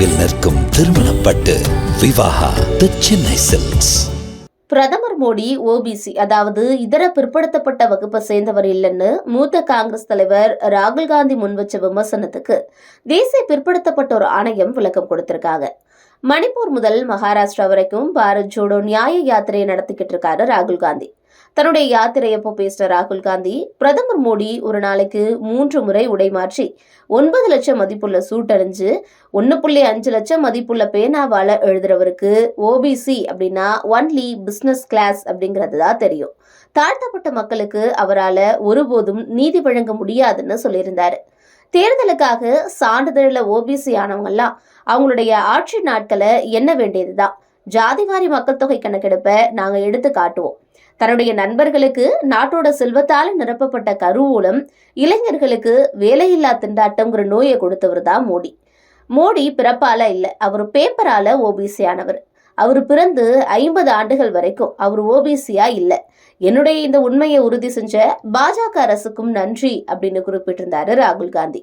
நினைவில் நிற்கும் திருமணப்பட்டு விவாகா தி சென்னை சில்க்ஸ் பிரதமர் மோடி ஓபிசி அதாவது இதர பிற்படுத்தப்பட்ட வகுப்பை சேர்ந்தவர் இல்லைன்னு மூத்த காங்கிரஸ் தலைவர் ராகுல் காந்தி முன்வச்ச விமர்சனத்துக்கு தேசிய பிற்படுத்தப்பட்டோர் ஆணையம் விளக்கம் கொடுத்திருக்காங்க. மணிப்பூர் முதல் மகாராஷ்டிரா வரைக்கும் பாரத் ஜோடோ நியாய யாத்திரையை நடத்திக்கிட்டு இருக்காரு ராகுல் காந்தி. தன்னுடைய யாத்திரை அப்போ பேசின ராகுல் காந்தி பிரதமர் மோடி ஒரு நாளைக்கு மூன்று முறை உடை மாற்றி ஒன்பது லட்சம் மதிப்புள்ள சூட் அணிஞ்சு ஒன்று புள்ளி அஞ்சு லட்சம் மதிப்புள்ள பேனாவால எழுதுறவருக்கு ஓபிசி அப்படின்னா ஒன்லி பிசினஸ் கிளாஸ் அப்படிங்கிறது தான் தெரியும். தாழ்த்தப்பட்ட மக்களுக்கு அவரால் ஒருபோதும் நீதி வழங்க முடியாதுன்னு சொல்லியிருந்தாரு. தேர்தலுக்காக சான்றிதழில் ஓபிசி ஆனவங்கெல்லாம் அவங்களுடைய ஆட்சி நாட்களை எண்ண வேண்டியதுதான். ஜாதிவாரி மக்கள் தொகை கணக்கெடுப்பை நாங்கள் எடுத்து காட்டுவோம். தன்னுடைய நண்பர்களுக்கு நாட்டோட செல்வத்தால் நிரப்பப்பட்ட கருவூலம் இளைஞர்களுக்கு வேலையில்லா திண்டாட்டம்ங்கிற நோயை கொடுத்தவர் தான் மோடி. மோடி பிறப்பால இல்லை அவர் பேப்பரால ஓபிசி ஆனவர். அவர் பிறந்து ஐம்பது ஆண்டுகள் வரைக்கும் அவர் ஓபிசியா இல்லை. என்னுடைய இந்த உண்மையை உறுதி செஞ்ச பாஜக அரசுக்கும் நன்றி அப்படின்னு குறிப்பிட்டிருந்தாரு ராகுல் காந்தி.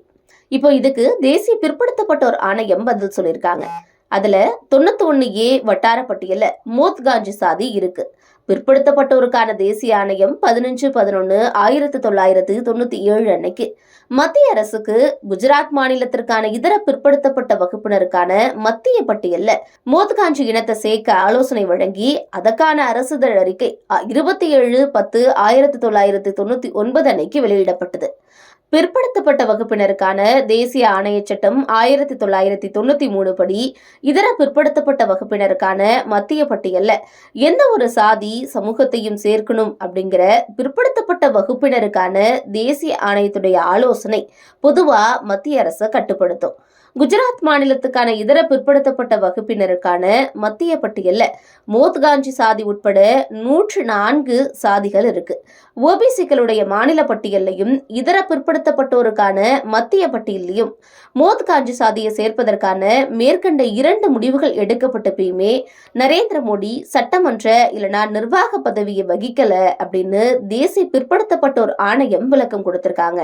இப்போ இதுக்கு தேசிய பிற்படுத்தப்பட்டோர் ஆணையம் பதில் சொல்லியிருக்காங்க. அதுல தொண்ணூத்தி ஒன்னு ஏ வட்டார பட்டியல மோத்காஞ்சி சாதி இருக்கு. பிற்படுத்தப்பட்டோருக்கான தேசிய ஆணையம் பதினஞ்சு பதினொன்று ஆயிரத்தி தொள்ளாயிரத்து தொண்ணூற்றி ஏழு அன்னைக்கு. மத்திய அரசுக்கு குஜராத் மாநிலத்திற்கான இதர பிற்படுத்தப்பட்ட வகுப்பினருக்கான மத்திய பட்டியலில் மோத்காஞ்சி இனத்தை சேர்க்க ஆலோசனை வழங்கி அதற்கான அரசுதழ் அறிக்கை இருபத்தி ஏழு பத்து ஆயிரத்தி தொள்ளாயிரத்தி தொண்ணூற்றி ஒன்பது அன்னைக்கு வெளியிடப்பட்டது. பிற்படுத்தப்பட்ட வகுப்பினருக்கான தேசிய ஆணையச் சட்டம் ஆயிரத்தி தொள்ளாயிரத்தி தொண்ணூத்தி மூணு படி இதர பிற்படுத்தப்பட்ட வகுப்பினருக்கான மத்திய பட்டியல்ல எந்த ஒரு சாதி சமூகத்தையும் சேர்க்கணும் அப்படிங்கிற பிற்படுத்தப்பட்ட வகுப்பினருக்கான தேசிய ஆணையத்துடைய ஆலோசனை பொதுவா மத்திய அரசு கட்டுப்படுத்தும். குஜராத் மாநிலத்துக்கான இதர பிற்படுத்தப்பட்ட வகுப்பினருக்கான மத்திய பட்டியலில் மோத்காஞ்சி சாதி உட்பட நூற்று நான்கு சாதிகள் இருக்கு. ஓபிசிக்களுடைய மாநில பட்டியல்லையும் இதர பிற்படுத்தப்பட்டோருக்கான மத்திய பட்டியலையும் மோத்காஞ்சி சாதியை சேர்ப்பதற்கான மேற்கண்ட இரண்டு முடிவுகள் எடுக்கப்பட்டப்பயுமே நரேந்திர மோடி சட்டமன்ற இல்லைனா நிர்வாக பதவியை வகிக்கல அப்படின்னு தேசிய பிற்படுத்தப்பட்டோர் ஆணையம் விளக்கம் கொடுத்திருக்காங்க.